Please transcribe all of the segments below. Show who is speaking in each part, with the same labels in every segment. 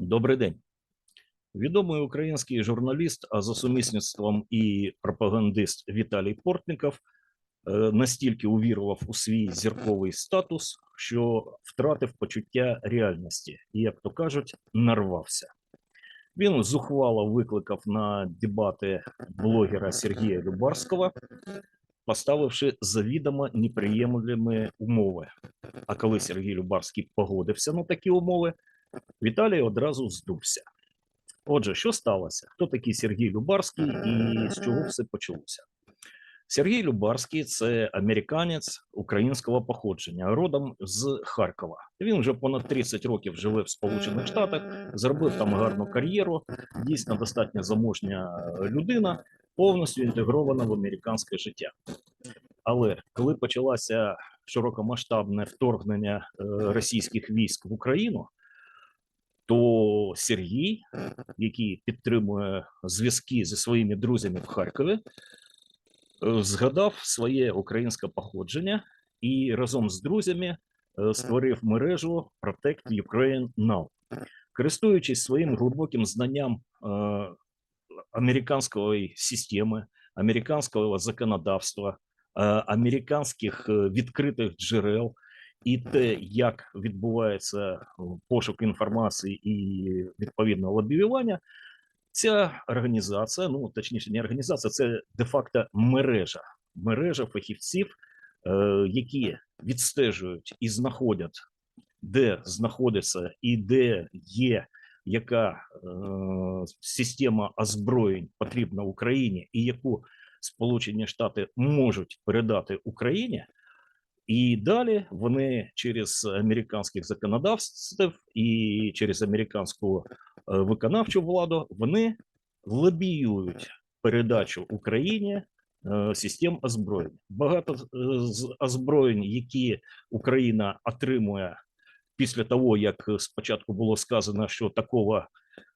Speaker 1: Добрий день. Відомий український журналіст, а за сумісництвом і пропагандист Віталій Портников е, настільки увірував у свій зірковий статус, що втратив почуття реальності і, як то кажуть, нарвався. Він зухвало викликав на дебати блогера Сергія Любарського, поставивши завідомо неприємними умови. А коли Сергій Любарський погодився на такі умови, Віталій одразу здувся. Отже, що сталося? Хто такий Сергій Любарський і з чого все почалося? Сергій Любарський це американець українського походження, родом з Харкова. Він вже понад 30 років живе в Сполучених Штатах, зробив там гарну кар'єру. Дійсно, достатньо заможня людина, повністю інтегрована в американське життя. Але коли почалося широкомасштабне вторгнення е, російських військ в Україну, то Сергій, який підтримує зв'язки зі своїми друзями в Харкові, е, згадав своє українське походження і разом з друзями е, створив мережу Protect Ukraine Now. Користуючись своїм глибоким знанням е, американської системи, американського законодавства, американських відкритих джерел і те, як відбувається пошук інформації і відповідно лобіювання, ця організація, ну точніше, не організація, це де-факто мережа, мережа фахівців, е, які відстежують і знаходять, де знаходиться і де є яка е, система озброєнь потрібна Україні, і яку Сполучені Штати можуть передати Україні. І далі вони через американських законодавств і через американську е, виконавчу владу вони лобіюють передачу Україні е, систем озброєнь. Багато з- з озброєнь, які Україна отримує після того, як спочатку було сказано, що такого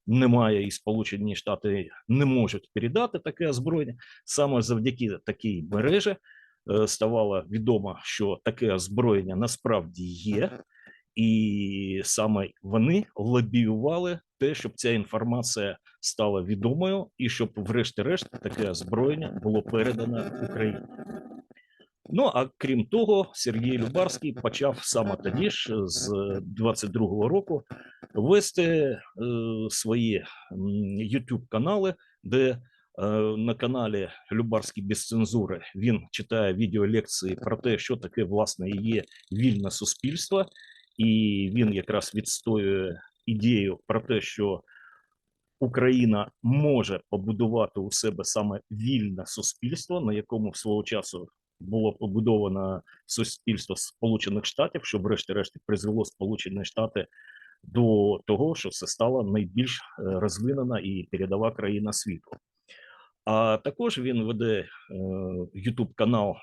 Speaker 1: немає, і Сполучені Штати не можуть передати таке озброєння, саме завдяки такій мережі ставало відомо, що таке озброєння насправді є, і саме вони лобіювали те, щоб ця інформація стала відомою, і щоб, врешті-решт, таке озброєння було передано Україні. Ну а крім того, Сергій Любарський почав саме тоді ж з 22-го року вести е, свої youtube канали, де на каналі Любарський без цензури він читає відеолекції про те, що таке власне є вільне суспільство, і він якраз відстоює ідею про те, що Україна може побудувати у себе саме вільне суспільство, на якому свого часу було побудовано суспільство Сполучених Штатів, що, врешті-решт, призвело Сполучені Штати до того, що це стала найбільш е, розвинена і передова країна світу. А також він веде Ютуб канал е,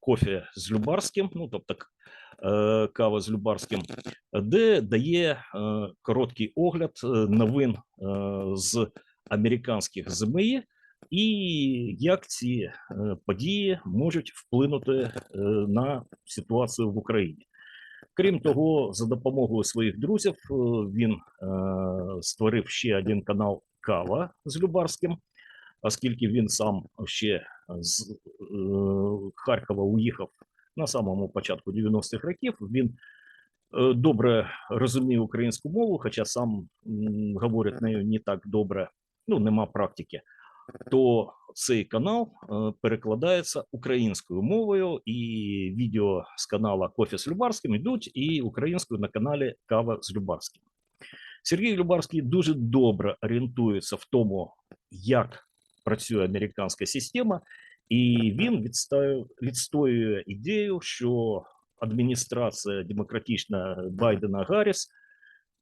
Speaker 1: Кофе з Любарським, ну тобто е, кава з Любарським, де дає е, короткий огляд е, новин е, з американських ЗМІ і як ці е, події можуть вплинути е, на ситуацію в Україні. Крім того, за допомогою своїх друзів е, він е, створив ще один канал Кава з Любарським, оскільки він сам ще з е, Харкова уїхав на самому початку 90-х років. Він е, добре розуміє українську мову, хоча сам м, говорить нею не так добре, ну нема практики. То цей канал е, перекладається українською мовою, і відео з канала Кофе з Любарським йдуть і українською на каналі Кава з Любарським. Сергій Любарський дуже добре орієнтується в тому, як працює американська система, і він відстоює, відстоює ідею, що адміністрація демократична Байдена Гарріс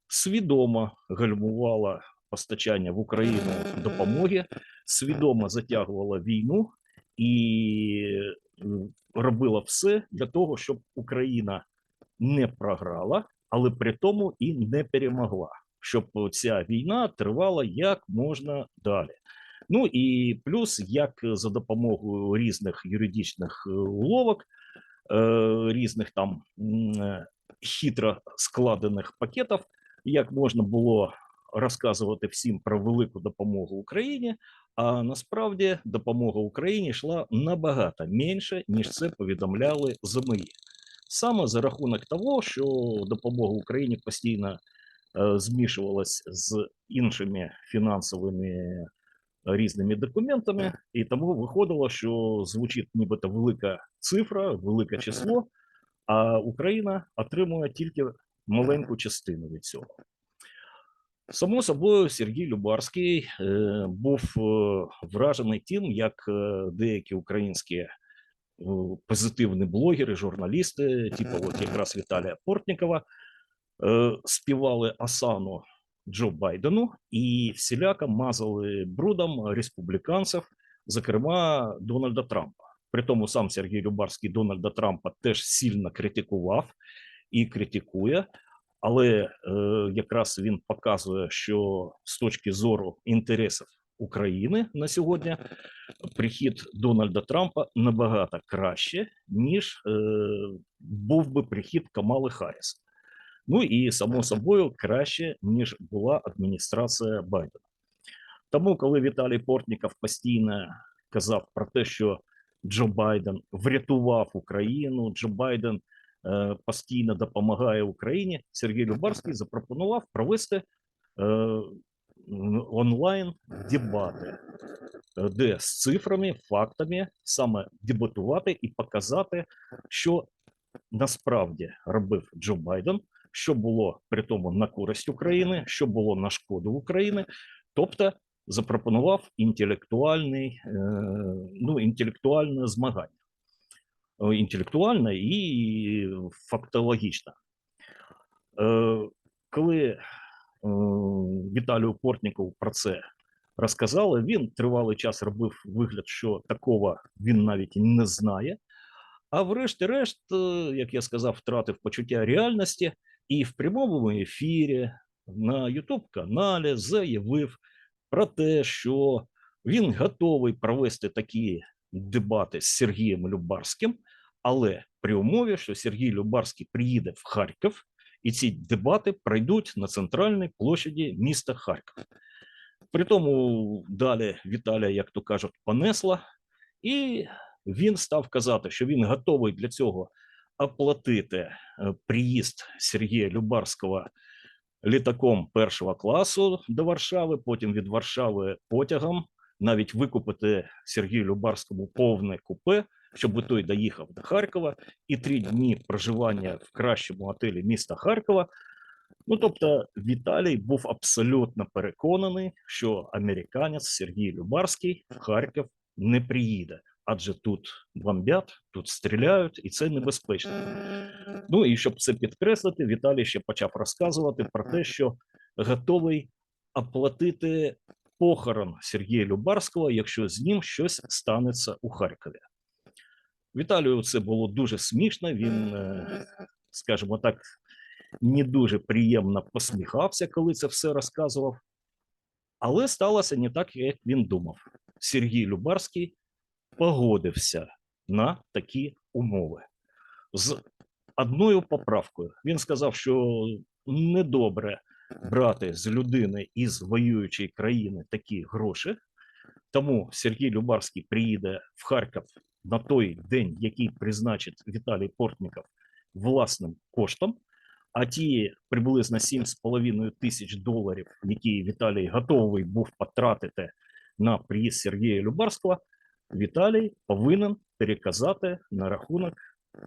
Speaker 1: свідомо гальмувала постачання в Україну допомоги, свідомо затягувала війну і робила все для того, щоб Україна не програла, але при тому і не перемогла, щоб ця війна тривала як можна далі. Ну і плюс, як за допомогою різних юридичних уловок, різних там хитро складених пакетів, як можна було розказувати всім про велику допомогу Україні. А насправді допомога Україні йшла набагато менше, ніж це повідомляли ЗМІ. Саме за рахунок того, що допомога Україні постійно е, змішувалась з іншими фінансовими різними документами, і тому виходило, що звучить нібито велика цифра, велике число, а Україна отримує тільки маленьку частину від цього. Само собою, Сергій Любарський е, був е, вражений тим, як е, деякі українські позитивні блогери, журналісти, типу от якраз Віталія Портнікова, співали Асану Джо Байдену і всіляко мазали брудом республіканців, зокрема Дональда Трампа. При тому сам Сергій Любарський Дональда Трампа теж сильно критикував і критикує. Але е, якраз він показує, що з точки зору інтересів України на сьогодні прихід Дональда Трампа набагато краще, ніж е, був би прихід Камали Харріс. Ну і само собою краще, ніж була адміністрація Байдена. Тому, коли Віталій Портніков постійно казав про те, що Джо Байден врятував Україну, Джо Байден е, постійно допомагає Україні, Сергій Любарський запропонував провести е, онлайн дебати, е, де з цифрами, фактами саме дебатувати і показати, що насправді робив Джо Байден, що було при тому на користь України, що було на шкоду України, тобто запропонував інтелектуальний, е, ну, інтелектуальне змагання. Інтелектуальне і фактологічне. Е, Коли е, Віталію Портнікову про це розказали, він тривалий час робив вигляд, що такого він навіть не знає. А врешті-решт, як я сказав, втратив почуття реальності і в прямому ефірі на youtube каналі заявив про те, що він готовий провести такі дебати з Сергієм Любарським, але при умові, що Сергій Любарський приїде в Харків, і ці дебати пройдуть на центральній площаді міста Харків. При тому далі Віталія, як то кажуть, понесла, і він став казати, що він готовий для цього оплатити е, приїзд Сергія Любарського літаком першого класу до Варшави, потім від Варшави потягом, навіть викупити Сергію Любарському повне купе, щоб той доїхав до Харкова, і три дні проживання в кращому готелі міста Харкова. Ну, тобто, Віталій був абсолютно переконаний, що американець Сергій Любарський в Харків не приїде, адже тут бомбять, тут стріляють, і це небезпечно. Ну і щоб це підкреслити, Віталій ще почав розказувати про те, що готовий оплатити похорон Сергія Любарського, якщо з ним щось станеться у Харкові. Віталію це було дуже смішно. Він, е, скажімо так, не дуже приємно посміхався, коли це все розказував. Але сталося не так, як він думав. Сергій Любарський погодився на такі умови з одною поправкою. Він сказав, що недобре брати з людини із воюючої країни такі гроші. Тому Сергій Любарський приїде в Харків на той день, який призначить Віталій Портніков власним коштом. А ті приблизно 7,5 тисяч доларів, які Віталій готовий був потратити на приїзд Сергія Любарського, Віталій повинен переказати на рахунок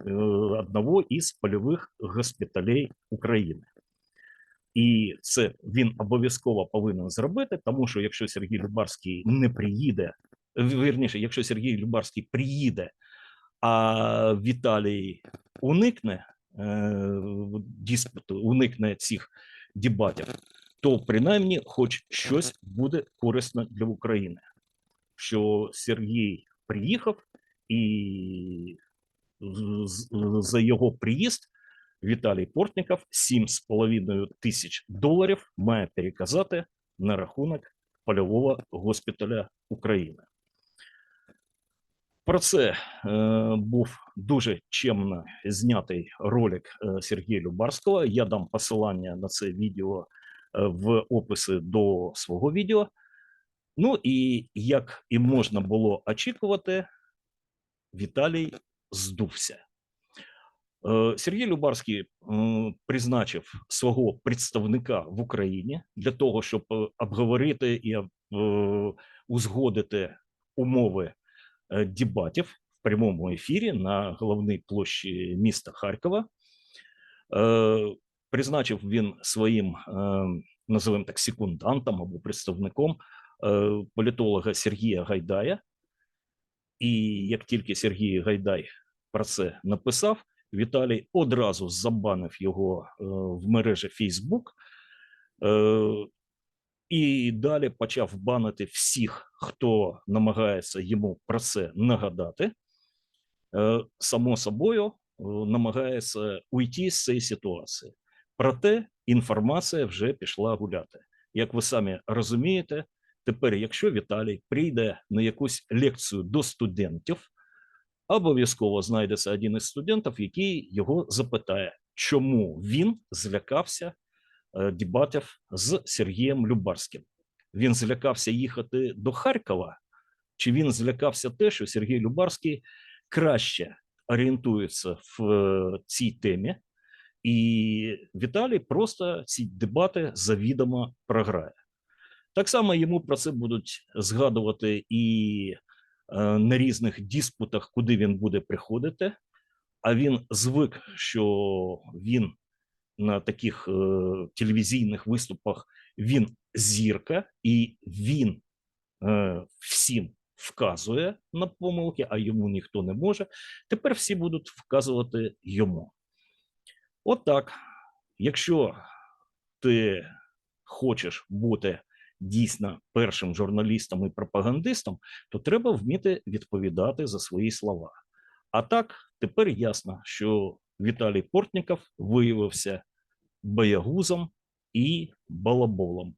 Speaker 1: е, одного із польових госпіталей України. І це він обов'язково повинен зробити, тому що якщо Сергій Любарський не приїде, вірніше, якщо Сергій Любарський приїде, а Віталій уникне е, диспуту, уникне цих дебатів, то принаймні хоч щось буде корисно для України. Що Сергій приїхав, і з- за його приїзд Віталій Портніков 7,5 тисяч доларів має переказати на рахунок польового госпіталя України. Про це е, був дуже чемно знятий ролик е, Сергія Любарського. Я дам посилання на це відео в описи до свого відео. Ну і як і можна було очікувати, Віталій здувся. Е, Сергій Любарський призначив свого представника в Україні для того, щоб е, обговорити і е, узгодити умови дебатів в прямому ефірі на головній площі міста Харкова. Призначив він своїм, е, називаємо так, секундантом або представником політолога Сергія Гайдая. І як тільки Сергій Гайдай про це написав, Віталій одразу забанив його е, в мережі е, і далі почав банити всіх, хто намагається йому про це нагадати. Е, Само собою, е, намагається уйти з цієї ситуації. Проте інформація вже пішла гуляти. Як ви самі розумієте, тепер, якщо Віталій прийде на якусь лекцію до студентів, обов'язково знайдеться один із студентів, який його запитає, чому він злякався е, дебатів з Сергієм Любарським. Він злякався їхати до Харкова, чи він злякався те, що Сергій Любарський краще орієнтується в е, цій темі, і Віталій просто ці дебати завідомо програє. Так само йому про це будуть згадувати і е, на різних диспутах, куди він буде приходити. А він звик, що він на таких е, телевізійних виступах він зірка, і він е, всім вказує на помилки, а йому ніхто не може. Тепер всі будуть вказувати йому. От. Якщо ти хочеш бути дійсно першим журналістом і пропагандистом, то треба вміти відповідати за свої слова. А так, тепер ясно, що Віталій Портніков виявився боягузом і балаболом.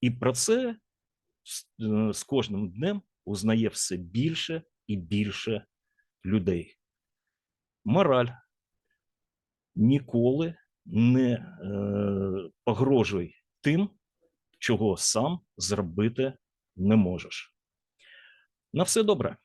Speaker 1: І про це з, е, кожним днем узнає все більше і більше людей. Мораль ніколи не е, погрожуй тим, чого сам зробити не можеш. На все добре.